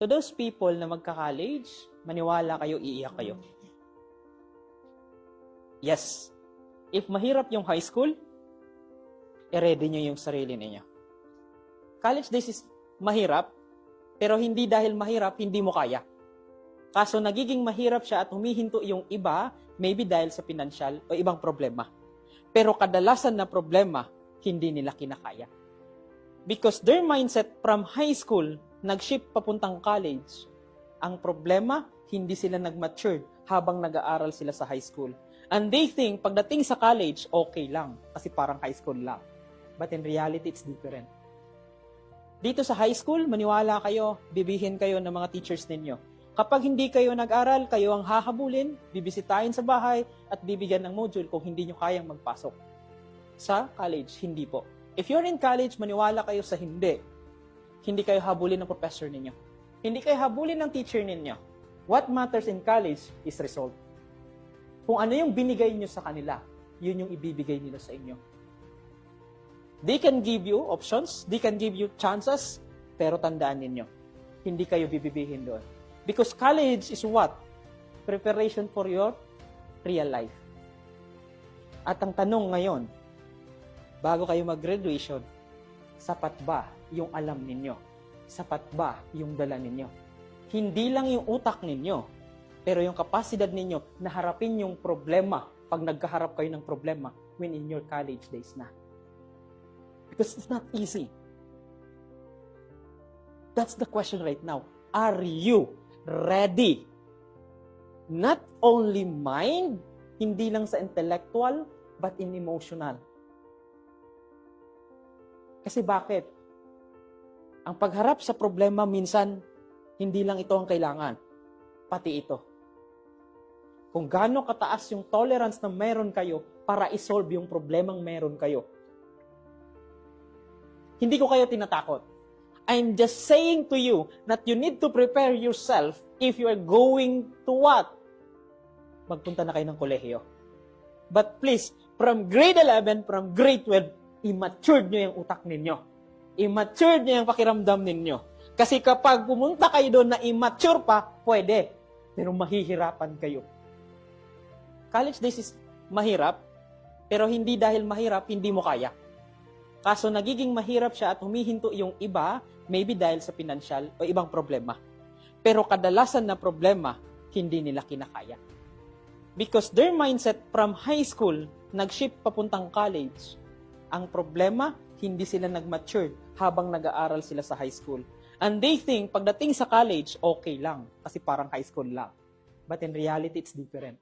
To those people na magka-college, maniwala kayo, iiyak kayo. Yes. If mahirap yung high school, i-ready nyo yung sarili ninyo. College days is mahirap, pero hindi dahil mahirap, hindi mo kaya. Kaso nagiging mahirap siya at humihinto yung iba, maybe dahil sa pinansyal o ibang problema. Pero kadalasan na problema, hindi nila kinakaya. Because their mindset from high school, nag-shift papuntang college. Ang problema, hindi sila nag-matured habang nag-aaral sila sa high school. And they think, pagdating sa college, okay lang. Kasi parang high school lang. But in reality, it's different. Dito sa high school, maniwala kayo, bibihin kayo ng mga teachers ninyo. Kapag hindi kayo nag-aral, kayo ang hahabulin, bibisitahin sa bahay, at bibigyan ng module kung hindi nyo kayang magpasok. Sa college, hindi po. If you're in college, maniwala kayo sa hindi. Hindi kayo habulin ng professor ninyo. Hindi kayo habulin ng teacher ninyo. What matters in college is result. Kung ano yung binigay nyo sa kanila, yun yung ibibigay nila sa inyo. They can give you options, they can give you chances, pero tandaan ninyo, hindi kayo bibibihin doon. Because college is what? Preparation for your real life. At ang tanong ngayon, bago kayo mag-graduation, sapat ba yung alam ninyo? Sapat ba yung dala ninyo? Hindi lang yung utak ninyo, pero yung kapasidad ninyo na harapin yung problema pag nagkaharap kayo ng problema when in your college days na. Because it's not easy. That's the question right now. Are you ready? Not only mind, hindi lang sa intellectual, but in emotional. Kasi bakit? Ang pagharap sa problema minsan, hindi lang ito ang kailangan, pati ito. Kung gaano kataas yung tolerance na meron kayo para isolve yung problemang meron kayo. Hindi ko kayo tinatakot. I'm just saying to you that you need to prepare yourself if you are going to what? Magpunta na kayo ng kolehiyo. But please, from grade 11, from grade 12, immature nyo yung utak ninyo. Immature nyo yung pakiramdam ninyo. Kasi kapag pumunta kayo doon na immature pa, pwede. Pero mahihirapan kayo. College days is mahirap, pero hindi dahil mahirap, hindi mo kaya. Kaso nagiging mahirap siya at humihinto yung iba, maybe dahil sa pinansyal o ibang problema. Pero kadalasan na problema, hindi nila kinakaya. Because their mindset from high school, nag-shift papuntang college. Ang problema, hindi sila nag-mature habang nag-aaral sila sa high school. And they think, pagdating sa college, okay lang. Kasi parang high school lang. But in reality, it's different.